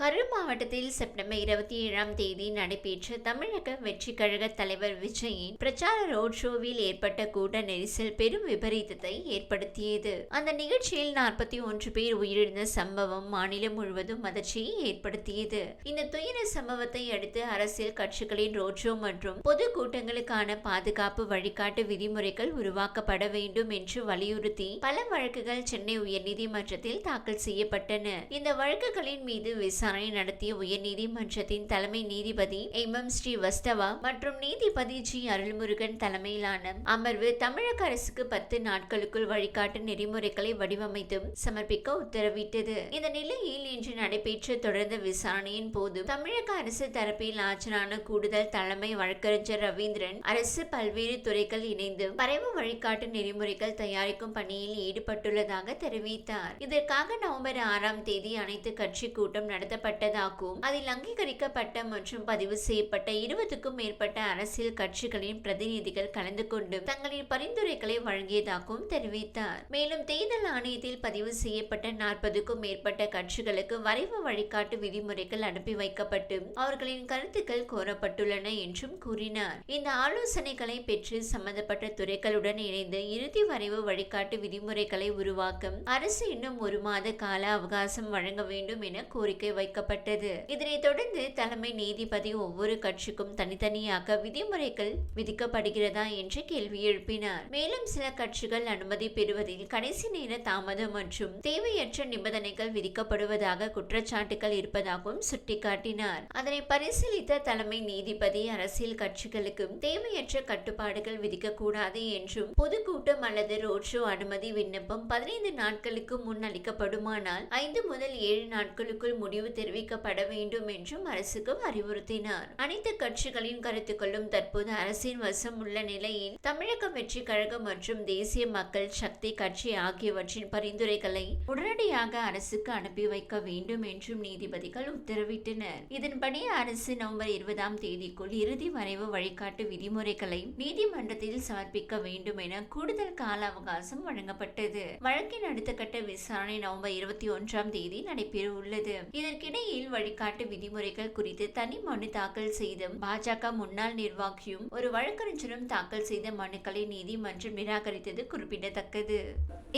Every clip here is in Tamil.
கரூர் மாவட்டத்தில் செப்டம்பர் இருபத்தி ஏழாம் தேதி நடைபெற்ற தமிழக வெற்றி கழக தலைவர் விஜயின் பிரச்சார ரோட் ஷோவில் ஏற்பட்ட கூட்ட நெரிசல் பெரும் விபரீதத்தை ஏற்படுத்தியது. அந்த நிகழ்ச்சியில் நாற்பத்தி ஒன்று பேர் உயிரிழந்த சம்பவம் மாநிலம் முழுவதும் அதிர்ச்சியை ஏற்படுத்தியது. இந்த துயர சம்பவத்தை அடுத்து அரசியல் கட்சிகளின் ரோட் ஷோ மற்றும் பொது கூட்டங்களுக்கான பாதுகாப்பு வழிகாட்டு விதிமுறைகள் உருவாக்கப்பட வேண்டும் என்று வலியுறுத்தி பல வழக்குகள் சென்னை உயர்நீதிமன்றத்தில் தாக்கல் செய்யப்பட்டன. இந்த வழக்குகளின் மீது விசாரணை நடத்திய உயர்நீதிமன்றத்தின் தலைமை நீதிபதி எம் எம் ஸ்ரீவஸ்தவா மற்றும் நீதிபதி ஜி அருள்முருகன் தலைமையிலான அமர்வு தமிழக அரசுக்கு பத்து நாட்களுக்குள் வழிகாட்டு நெறிமுறைகளை வடிவமைத்தும் சமர்ப்பிக்க உத்தரவிட்டது. இந்த நிலையில் இன்று நடைபெற்ற தொடர்ந்த விசாரணையின் போது தமிழக அரசு தரப்பில் ஆஜரான கூடுதல் தலைமை வழக்கறிஞர் ரவீந்திரன் அரசு பல்வேறு துறைகள் இணைந்து வரைவு வழிகாட்டு நெறிமுறைகள் தயாரிக்கும் பணியில் ஈடுபட்டுள்ளதாக தெரிவித்தார். இதற்காக நவம்பர் ஆறாம் தேதி அனைத்து கட்சி கூட்டம் நடத்த நடத்தப்பட்டதாகவும் அதில் அங்கீகரிக்கப்பட்ட மற்றும் பதிவு செய்யப்பட்ட இருபதுக்கும் மேற்பட்ட அரசியல் கட்சிகளின் பிரதிநிதிகள் கலந்து கொண்டு தங்களின் பரிந்துரைகளை வழங்கியதாகவும் தெரிவித்தார். மேலும் தேர்தல் ஆணையத்தில் பதிவு செய்யப்பட்ட நாற்பதுக்கும் மேற்பட்ட கட்சிகளுக்கு வரைவு வழிகாட்டு விதிமுறைகள் அனுப்பி வைக்கப்பட்டு அவர்களின் கருத்துக்கள் கோரப்பட்டுள்ளன என்றும் கூறினார். இந்த ஆலோசனைகளை பெற்று சம்பந்தப்பட்ட துறைகளுடன் இணைந்து இறுதி வரைவு வழிகாட்டு விதிமுறைகளை உருவாக்கும் அரசு இன்னும் ஒரு மாத கால அவகாசம் வழங்க வேண்டும் என கோரிக்கை வைக்கப்பட்டது. இதனைத் தொடர்ந்து தலைமை நீதிபதி ஒவ்வொரு கட்சிக்கும் தனித்தனியாக விதிமுறைகள் விதிக்கப்படுகிறதா என்று கேள்வி எழுப்பினார். மேலும் சில கட்சிகள் அனுமதி பெறுவதில் கடைசி நேர தாமதம் மற்றும் தேவையற்ற நிபந்தனைகள் விதிக்கப்படுவதாக குற்றச்சாட்டுகள் இருப்பதாகவும் சுட்டிக்காட்டினார். அதனை பரிசீலித்த தலைமை நீதிபதி அரசியல் கட்சிகளுக்கு தேவையற்ற கட்டுப்பாடுகள் விதிக்கக்கூடாது என்றும் பொதுக்கூட்டம் அல்லது ரோட் ஷோ அனுமதி விண்ணப்பம் பதினைந்து நாட்களுக்கு முன் அளிக்கப்படுமானால் ஐந்து முதல் ஏழு நாட்களுக்குள் முடிவு தெரிவிக்கப்பட வேண்டும் என்றும் அரசுக்கு அறிவுறுத்தினார். அனைத்து கட்சிகளின் கருத்துக்களும் தற்போது அரசின் வசம் உள்ள நிலையில் தமிழக வெற்றி கழகம் மற்றும் தேசிய மக்கள் சக்தி கட்சி ஆகியவற்றின் பரிந்துரைகளை உடனடியாக அரசுக்கு அனுப்பி வைக்க வேண்டும் என்றும் நீதிபதிகள் உத்தரவிட்டனர். இதன்படி அரசு நவம்பர் இருபதாம் தேதிக்குள் இறுதி வரைவு வழிகாட்டு விதிமுறைகளை நீதிமன்றத்தில் சமர்ப்பிக்க வேண்டும் என கூடுதல் கால அவகாசம் வழங்கப்பட்டது. வழக்கின் அடுத்த கட்ட விசாரணை நவம்பர் இருபத்தி ஒன்றாம் தேதி நடைபெற உள்ளது இதற்கிடையில் வழிகாட்டு விதிமுறைகள் குறித்து தனி மனு தாக்கல் செய்த பாஜக முன்னாள் நிர்வாகியும் ஒரு வழக்கறிஞரும் தாக்கல் செய்த மனுக்களை நீதிமன்றம் நிராகரித்தது குறிப்பிடத்தக்கது.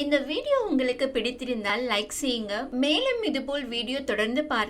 இந்த வீடியோ உங்களுக்கு பிடித்திருந்தால் லைக் செய்யுங்க. மேலும் இதுபோல் வீடியோ தொடர்ந்து பார்க்க